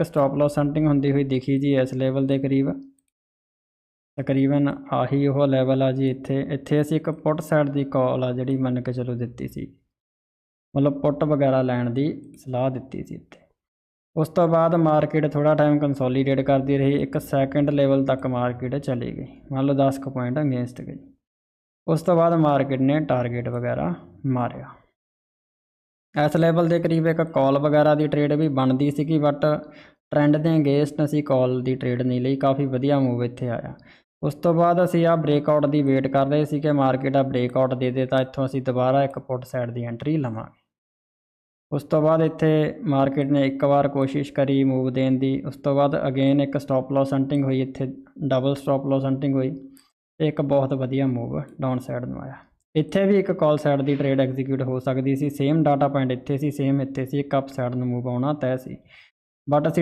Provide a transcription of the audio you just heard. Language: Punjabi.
ਇੱਕ ਸਟਾਪ ਲਾਸ ਹੰਟਿੰਗ ਹੁੰਦੀ ਹੋਈ ਦਿਖੀ ਜੀ ਇਸ ਲੈਵਲ ਦੇ ਕਰੀਬ। ਤਕਰੀਬਨ ਆਹੀ ਉਹ ਲੈਵਲ ਆ ਜੀ ਇੱਥੇ। ਇੱਥੇ ਅਸੀਂ ਇੱਕ ਪੁੱਟ ਸਾਈਡ ਦੀ ਕਾਲ ਆ ਜਿਹੜੀ ਮੰਨ ਕੇ ਚਲੋ ਦਿੱਤੀ ਸੀ। ਮਤਲਬ ਪੁੱਟ ਵਗੈਰਾ ਲੈਣ ਦੀ ਸਲਾਹ ਦਿੱਤੀ ਸੀ ਇੱਥੇ। ਉਸ ਤੋਂ ਬਾਅਦ ਮਾਰਕੀਟ ਥੋੜਾ ਟਾਈਮ ਕੰਸੋਲੀਡੇਟ ਕਰਦੀ ਰਹੀ। ਇੱਕ ਸੈਕੰਡ ਲੈਵਲ ਤੱਕ ਮਾਰਕੀਟ ਚਲੀ ਗਈ। ਮੰਨ ਲਓ 10 ਕੁ ਪੁਆਇੰਟ ਅਗੇਂਸਟ ਗਈ। ਉਸ ਤੋਂ ਬਾਅਦ ਮਾਰਕੀਟ ਨੇ ਟਾਰਗੇਟ ਵਗੈਰਾ ਮਾਰਿਆ। ਇਸ ਲੈਵਲ ਦੇ ਕਰੀਬ ਇੱਕ ਕਾਲ ਵਗੈਰਾ ਦੀ ਟ੍ਰੇਡ ਵੀ ਬਣਦੀ ਸੀਗੀ ਬਟ ਟ੍ਰੈਂਡ ਦੇ ਅਗੇਂਸਟ ਅਸੀਂ ਕਾਲ ਦੀ ਟ੍ਰੇਡ ਨਹੀਂ ਲਈ, ਕਾਫੀ ਵਧੀਆ ਮੂਵ ਇੱਥੇ ਆਇਆ। ਉਸ ਤੋਂ ਬਾਅਦ ਅਸੀਂ ਆ ਬ੍ਰੇਕਆਊਟ ਦੀ ਵੇਟ ਕਰ ਰਹੇ ਸੀ ਕਿ ਮਾਰਕੀਟ ਆ ਬ੍ਰੇਕਆਊਟ ਦੇ ਦੇ, ਤਾਂ ਇੱਥੋਂ ਅਸੀਂ ਦੁਬਾਰਾ ਇੱਕ ਪੁੱਟ ਸਾਈਡ ਦੀ ਐਂਟਰੀ ਲਵਾਂਗੇ। ਉਸ ਤੋਂ ਬਾਅਦ ਇੱਥੇ ਮਾਰਕੀਟ ਨੇ ਇੱਕ ਵਾਰ ਕੋਸ਼ਿਸ਼ ਕਰੀ ਮੂਵ ਦੇਣ ਦੀ। ਉਸ ਤੋਂ ਬਾਅਦ ਅਗੇਨ ਇੱਕ ਸਟਾਪ ਲਾਸ ਹੰਟਿੰਗ ਹੋਈ, ਇੱਥੇ ਡਬਲ ਸਟਾਪ ਲਾਸ ਹੰਟਿੰਗ ਹੋਈ। ਤੇ ਇੱਕ ਬਹੁਤ ਵਧੀਆ ਮੂਵ ਡਾਊਨ ਸਾਈਡ ਨੂੰ ਆਇਆ। ਇੱਥੇ ਵੀ ਇੱਕ ਕਾਲ ਸਾਈਡ ਦੀ ਟ੍ਰੇਡ ਐਗਜ਼ੀਕਿਊਟ ਹੋ ਸਕਦੀ ਸੀ। ਸੇਮ ਡਾਟਾ ਪੁਆਇੰਟ ਇੱਥੇ ਸੀ ਸੇਮ ਇੱਥੇ ਸੀ, ਇੱਕ ਅਪ ਸਾਈਡ ਨੂੰ ਮੂਵ ਆਉਣਾ ਤੈਅ ਸੀ। ਬਟ ਅਸੀਂ